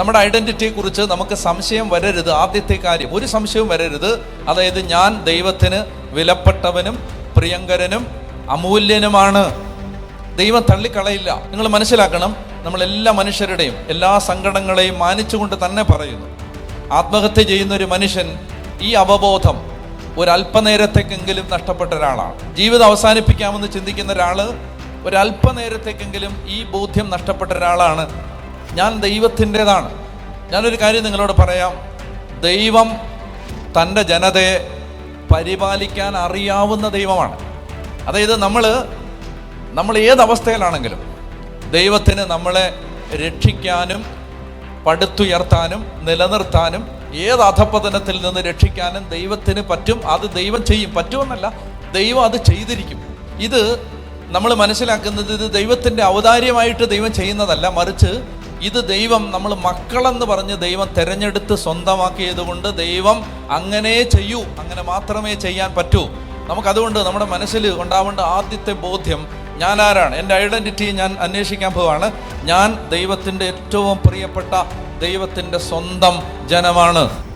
നമ്മുടെ ഐഡന്റിറ്റിയെ കുറിച്ച് നമുക്ക് സംശയം വരരുത്. ആദ്യത്തെ കാര്യം ഒരു സംശയവും വരരുത്. അതായത് ഞാൻ ദൈവത്തിന് വിലപ്പെട്ടവനും പ്രിയങ്കരനും അമൂല്യനുമാണ്. ദൈവം തള്ളിക്കളയില്ല. നിങ്ങൾ മനസ്സിലാക്കണം നമ്മൾ എല്ലാ മനുഷ്യരുടെയും എല്ലാ സങ്കടങ്ങളെയും മാനിച്ചുകൊണ്ട് തന്നെ പറയുന്നു. ആത്മഹത്യ ചെയ്യുന്ന ഒരു മനുഷ്യൻ ഈ അവബോധം ഒരല്പനേരത്തേക്കെങ്കിലും നഷ്ടപ്പെട്ട ഒരാളാണ്. ജീവിതം അവസാനിപ്പിക്കാമെന്ന് ചിന്തിക്കുന്ന ഒരാൾ ഒരല്പനേരത്തേക്കെങ്കിലും ഈ ബോധ്യം നഷ്ടപ്പെട്ട ഒരാളാണ്. ഞാൻ ദൈവത്തിന്റെതാണ്. ഞാനൊരു കാര്യം നിങ്ങളോട് പറയാം. ദൈവം തന്റെ ജനതയെ പരിപാലിക്കാൻ അറിയാവുന്ന ദൈവമാണ്. അതായത് നമ്മൾ നമ്മൾ ഏത് അവസ്ഥയിലാണെങ്കിലും ദൈവത്തിന് നമ്മളെ രക്ഷിക്കാനും പടുത്തുയർത്താനും നിലനിർത്താനും ഏത് അധപ്പതനത്തിൽ നിന്ന് രക്ഷിക്കാനും ദൈവത്തിന് പറ്റും അത് ദൈവം ചെയ്യും. പറ്റുമെന്നല്ല ദൈവം അത് ചെയ്തിരിക്കും. ഇത് നമ്മൾ മനസ്സിലാക്കുന്നത് ഇത് ദൈവത്തിന്റെ ഔദാര്യമായിട്ട് ദൈവം ചെയ്യുന്നതല്ല. മറിച്ച് ഇത് ദൈവം നമ്മൾ മക്കളെന്ന് പറഞ്ഞ് ദൈവം തിരഞ്ഞെടുത്ത് സ്വന്തമാക്കിയത് കൊണ്ട് ദൈവം അങ്ങനെ ചെയ്യൂ അങ്ങനെ മാത്രമേ ചെയ്യാൻ പറ്റൂ. നമുക്കതുകൊണ്ട് നമ്മുടെ മനസ്സിൽ ഉണ്ടാവേണ്ട ആദ്യത്തെ ബോധ്യം ഞാൻ ആരാണ് എന്റെ ഐഡന്റിറ്റി ഞാൻ അന്വേഷിക്കാൻ പോവാണ്. ഞാൻ ദൈവത്തിന്റെ ഏറ്റവും പ്രിയപ്പെട്ട ദൈവത്തിന്റെ സ്വന്തം ജനമാണ്.